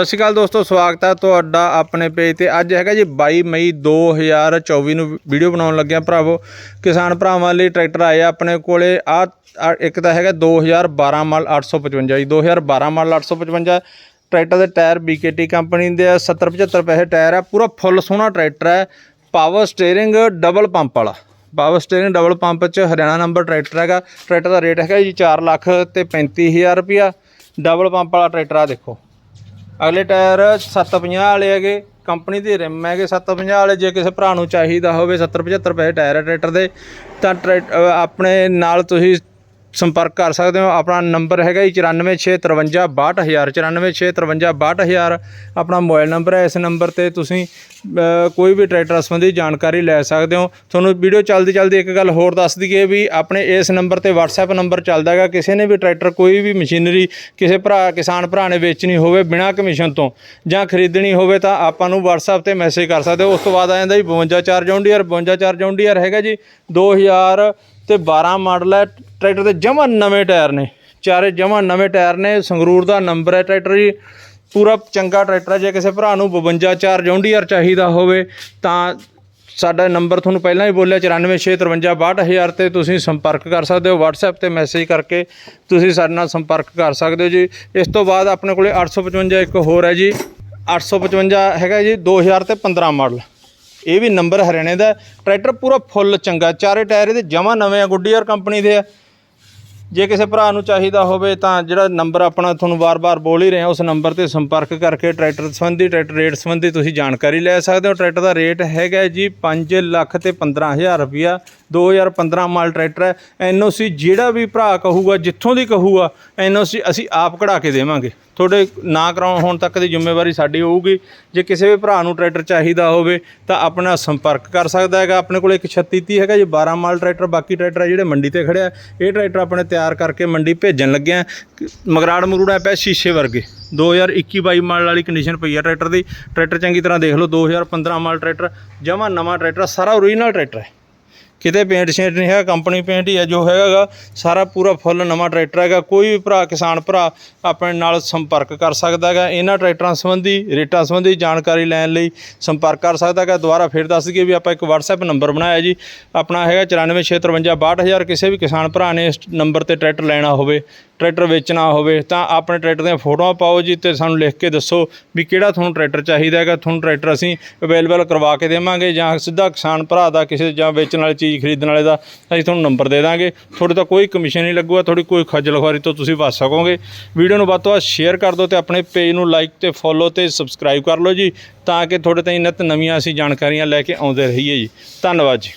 ਸਤਿ ਸ਼੍ਰੀ ਅਕਾਲ ਦੋਸਤੋ ਸਵਾਗਤ ਹੈ ਤੁਹਾਡਾ ਆਪਣੇ ਪੇਜ ਤੇ। ਅੱਜ ਹੈਗਾ ਜੀ 22 ਮਈ 2024 ਨੂੰ ਵੀਡੀਓ ਬਣਾਉਣ ਲੱਗਿਆ ਭਰਾਵੋ। ਕਿਸਾਨ ਭਰਾਵਾਂ ਲਈ ਟਰੈਕਟਰ ਆਏ ਆ ਆਪਣੇ ਕੋਲੇ। ਆ ਇੱਕ ਤਾਂ ਹੈਗਾ 2012 ਮਾਡਲ 855 ਜੀ। 2012 ਮਾਡਲ 855 ਟਰੈਕਟਰ ਦੇ ਟਾਇਰ BKT ਕੰਪਨੀ ਦੇ ਆ, 70 75 ਪੈਸੇ ਟਾਇਰ ਆ। ਪੂਰਾ ਫੁੱਲ ਸੋਹਣਾ ਟਰੈਕਟਰ ਹੈ ਪਾਵਰ ਸਟੀਅਰਿੰਗ ਡਬਲ ਪੰਪ ਵਾਲਾ। ਪਾਵਰ ਸਟੀਅਰਿੰਗ ਡਬਲ ਪੰਪ ਚ ਹਰਿਆਣਾ ਨੰਬਰ ਟਰੈਕਟਰ ਹੈਗਾ। ਟਰੈਕਟਰ ਦਾ ਰੇਟ ਹੈਗਾ ਜੀ 4 ਲੱਖ ਤੇ 35000 ਰੁਪਿਆ ਡਬਲ ਪੰਪ ਵਾਲਾ ਟਰੈਕਟਰ ਆ ਦੇਖੋ। ਅਗਲੇ ਟਾਇਰ 750 ਵਾਲੇ ਹੈਗੇ, ਕੰਪਨੀ ਦੇ ਰਿਮ ਹੈਗੇ 750 ਵਾਲੇ, ਜੇ ਕਿਸੇ ਭਰਾ ਨੂੰ ਚਾਹੀਦਾ ਹੋਵੇ 70 75 ਪੈਸੇ ਟਾਇਰ ਹੈ ਟਰੈਕਟਰ ਦੇ, ਤਾਂ ਟਰੈਕ- ਆਪਣੇ ਨਾਲ ਤੁਸੀਂ ਸੰਪਰਕ ਕਰ ਸਕਦੇ ਹੋ। ਆਪਣਾ ਨੰਬਰ ਹੈਗਾ ਜੀ 9465562000 9465562000 ਆਪਣਾ ਮੋਬਾਈਲ ਨੰਬਰ ਹੈ। ਇਸ ਨੰਬਰ ਤੇ ਤੁਸੀਂ ਕੋਈ ਵੀ ਟਰੈਕਟਰ ਸੰਬੰਧੀ ਜਾਣਕਾਰੀ ਲੈ ਸਕਦੇ ਹੋ। ਤੁਹਾਨੂੰ ਵੀਡੀਓ ਚੱਲਦੀ ਚੱਲਦੀ ਇੱਕ ਗੱਲ ਹੋਰ ਦੱਸ ਦਈਏ ਵੀ ਆਪਣੇ ਇਸ ਨੰਬਰ ਤੇ WhatsApp ਨੰਬਰ ਚੱਲਦਾ ਹੈਗਾ। ਕਿਸੇ ਨੇ ਵੀ ਟਰੈਕਟਰ, ਕੋਈ ਵੀ ਮਸ਼ੀਨਰੀ ਕਿਸੇ ਭਰਾ, ਕਿਸਾਨ ਭਰਾ ਨੇ ਵੇਚਣੀ ਹੋਵੇ ਬਿਨਾਂ ਕਮਿਸ਼ਨ ਤੋਂ ਜਾਂ ਖਰੀਦਣੀ ਹੋਵੇ ਤਾਂ ਆਪਾਂ ਨੂੰ WhatsApp ਤੇ ਮੈਸੇਜ ਕਰ ਸਕਦੇ ਹੋ। ਉਸ ਤੋਂ ਬਾਅਦ ਆ ਜਾਂਦਾ ਜੀ 52 ਚਾਰ ਜੌਂਡੀਅਰ। 52 ਚਾਰ ਜੌਂਡੀਅਰ ਹੈਗਾ ਜੀ। 2000 ਤੇ 12 ਮਾਡਲ ਹੈ, ਟਰੈਕਟਰ ਦੇ ਜਮਾਂ ਨਵੇਂ ਟਾਇਰ ਨੇ। ਚਾਰੇ ਜਮਾਂ ਨਵੇਂ ਟਾਇਰ ਨੇ, ਸੰਗਰੂਰ ਦਾ ਨੰਬਰ ਹੈ ਟਰੈਕਟਰ ਜੀ। ਪੂਰਾ ਚੰਗਾ ਟਰੈਕਟਰ ਹੈ, ਜੇ ਕਿਸੇ ਭਰਾ ਨੂੰ 52 ਚਾਰ ਜੌਂਡੀਅਰ ਚਾਹੀਦਾ ਹੋਵੇ, ਤਾਂ ਸਾਡਾ ਨੰਬਰ ਤੁਹਾਨੂੰ ਪਹਿਲਾਂ ਹੀ ਬੋਲਿਆ 9465562000 ਤੇ ਤੁਸੀਂ ਸੰਪਰਕ ਕਰ ਸਕਦੇ ਹੋ, WhatsApp ਤੇ ਮੈਸੇਜ ਕਰਕੇ ਤੁਸੀਂ ਸਾਡੇ ਨਾਲ ਸੰਪਰਕ ਕਰ ਸਕਦੇ ਹੋ ਜੀ। ਇਸ ਤੋਂ ਬਾਅਦ ਆਪਣੇ ਕੋਲੇ 855 ਇੱਕ ਹੋਰ ਹੈ ਜੀ। 855 ਹੈਗਾ ਜੀ 2000 ਤੇ 15 ਮਾਡਲ। ਇਹ ਵੀ ਨੰਬਰ ਹਰਿਆਣੇ ਦਾ ਟਰੈਕਟਰ ਪੂਰਾ ਫੁੱਲ ਚੰਗਾ, ਚਾਰੇ ਟਾਇਰ ਇਹਦੇ ਜਮਾ ਨਵੇਂ ਆ ਗੁੱਡੀਅਰ ਕੰਪਨੀ ਦੇ ਆ। ਜੇ ਕਿਸੇ ਭਰਾ ਨੂੰ ਚਾਹੀਦਾ ਹੋਵੇ ਤਾਂ ਜਿਹੜਾ ਨੰਬਰ ਆਪਣਾ ਤੁਹਾਨੂੰ ਵਾਰ-ਵਾਰ ਬੋਲ ਹੀ ਰਿਹਾ ਉਸ ਨੰਬਰ ਤੇ ਸੰਪਰਕ ਕਰਕੇ ਟਰੈਕਟਰ ਸੰਬੰਧੀ, ਟਰੈਕਟਰ ਰੇਟ ਸੰਬੰਧੀ ਤੁਸੀਂ ਜਾਣਕਾਰੀ ਲੈ ਸਕਦੇ ਹੋ। ਟਰੈਕਟਰ ਦਾ ਰੇਟ ਹੈਗਾ ਜੀ 5 ਲੱਖ ਤੇ 15000 ਰੁਪਿਆ 2015 ਮਾਲ ਟਰੈਕਟਰ ਹੈ, ਐਨਓਸੀ ਜਿਹੜਾ ਵੀ ਭਰਾ ਕਹੂਗਾ, ਜਿੱਥੋਂ ਦੀ ਕਹੂਗਾ, ਐਨਓਸੀ ਅਸੀਂ ਆਪ ਕਢਾ ਕੇ ਦੇਵਾਂਗੇ। ਤੁਹਾਡੇ ਨਾ ਕਰਾਉਣ ਹੋਣ ਤੱਕ ਦੀ ਜ਼ਿੰਮੇਵਾਰੀ ਸਾਡੀ ਹੋਊਗੀ। ਜੇ ਕਿਸੇ ਵੀ ਭਰਾ ਨੂੰ ਟਰੈਕਟਰ ਚਾਹੀਦਾ ਹੋਵੇ, ਤਾਂ ਆਪਣਾ ਸੰਪਰਕ ਕਰ ਸਕਦਾ ਹੈਗਾ। ਆਪਣੇ ਕੋਲ ਇੱਕ 3630 ਹੈਗਾ, ਜੇ 12 ਮਾਲ ਟਰੈਕਟਰ, ਬਾਕੀ ਟਰੈਕਟਰ ਜਿਹੜੇ ਮੰਡੀ ਤੇ ਖੜਿਆ ਇਹ ਟਰੈਕਟਰ ਆਪਣੇ ਤਿਆਰ ਕਰਕੇ ਮੰਡੀ ਭੇਜਣ ਲੱਗਿਆ ਮਗਰਾੜ ਮਗਰੂੜਾ ਪਿਆ ਸ਼ੀਸ਼ੇ ਵਰਗੇ। 2021-22 ਮਾਡਲ ਵਾਲੀ ਕੰਡੀਸ਼ਨ ਪਈ ਆ ਟਰੈਕਟਰ ਦੀ। ਟਰੈਕਟਰ ਚੰਗੀ ਤਰ੍ਹਾਂ ਦੇਖ ਲਓ 2015 ਮਾਡਲ ਟਰੈਕਟਰ, ਜਮਾ ਨਵਾਂ ਟਰੈਕਟਰ, ਸਾਰਾ ਓਰੀਜਨਲ ਟਰੈਕਟਰ ਹੈ। ਕਿਤੇ ਪੇਂਟ ਸ਼ੇਂਟ ਨਹੀਂ ਹੈਗਾ ਕੰਪਨੀ ਪੇਂਟ ਹੀ ਹੈ ਜੋ ਹੈਗਾਗਾ, ਸਾਰਾ ਪੂਰਾ ਫੁੱਲ ਨਵਾਂ ਟਰੈਕਟਰ ਹੈਗਾ, ਕੋਈ ਵੀ ਭਰਾ, ਕਿਸਾਨ ਭਰਾ ਆਪਣੇ ਨਾਲ ਸੰਪਰਕ ਕਰ ਸਕਦਾ ਹੈਗਾ, ਇਹਨਾਂ ਟਰੈਕਟਰਾਂ ਸੰਬੰਧੀ, ਰੇਟਾਂ ਸੰਬੰਧੀ ਜਾਣਕਾਰੀ ਲੈਣ ਲਈ ਸੰਪਰਕ ਕਰ ਸਕਦਾ ਹੈਗਾ, ਦੁਬਾਰਾ ਫਿਰ ਦੱਸ ਦਈਏ ਵੀ ਆਪਾਂ ਇੱਕ WhatsApp ਨੰਬਰ ਬਣਾਇਆ ਜੀ, ਆਪਣਾ ਹੈਗਾ 9465562000 ਕਿਸੇ ਵੀ ਕਿਸਾਨ ਭਰਾ ਨੇ ਇਸ ਨੰਬਰ ਤੇ ਟਰੈਕਟਰ ਲੈਣਾ ਹੋਵੇ ਟਰੈਕਟਰ ਵੇਚਣਾ ਹੋਵੇ, ਤਾਂ ਆਪਣੇ ਟਰੈਕਟਰ ਦੀਆਂ ਫੋਟੋਆਂ ਪਾਓ ਜੀ ਤੇ ਸਾਨੂੰ ਲਿਖ ਕੇ ਦੱਸੋ ਵੀ ਕਿਹੜਾ ਤੁਹਾਨੂੰ ਟਰੈਕਟਰ ਚਾਹੀਦਾ ਹੈਗਾ, ਤੁਹਾਨੂੰ ਟਰੈਕਟਰ ਅਸੀਂ ਅਵੇਲੇਬਲ ਕਰਵਾ ਕੇ ਦੇਵਾਂਗੇ ਜਾਂ ਸਿੱਧਾ ਕਿਸਾਨ ਭਰਾ ਦਾ ਕਿਸੇ ਜਾਂ ਵੇਚਣ ਵਾਲੀ ਚੀਜ਼ ਚੀਜ਼ ਖਰੀਦਣ ਵਾਲੇ ਦਾ, ਅਸੀਂ ਤੁਹਾਨੂੰ ਨੰਬਰ ਦੇ ਦਾਂਗੇ। ਤੁਹਾਡੇ ਤਾਂ ਕੋਈ ਕਮਿਸ਼ਨ ਨਹੀਂ ਲੱਗੂਗਾ, ਤੁਹਾਡੀ ਕੋਈ ਖੱਜਲ ਖੁਆਰੀ ਤੋਂ ਤੁਸੀਂ ਬਚ ਸਕੋਗੇ। ਵੀਡੀਓ ਨੂੰ ਵੱਧ ਤੋਂ ਵੱਧ ਸ਼ੇਅਰ ਕਰ ਦਿਓ ਤੇ ਆਪਣੇ ਪੇਜ ਨੂੰ ਲਾਈਕ ਤੇ ਫੋਲੋ ਤੇ ਸਬਸਕ੍ਰਾਈਬ ਕਰ ਲਓ ਜੀ, ਤਾਂ ਕਿ ਤੁਹਾਡੇ ਤਾਈਂ ਨਿਤ ਨਵੀਆਂ ਅਸੀਂ ਜਾਣਕਾਰੀਆਂ ਲੈ ਕੇ ਆਉਂਦੇ ਰਹੀਏ ਜੀ। ਧੰਨਵਾਦ ਜੀ।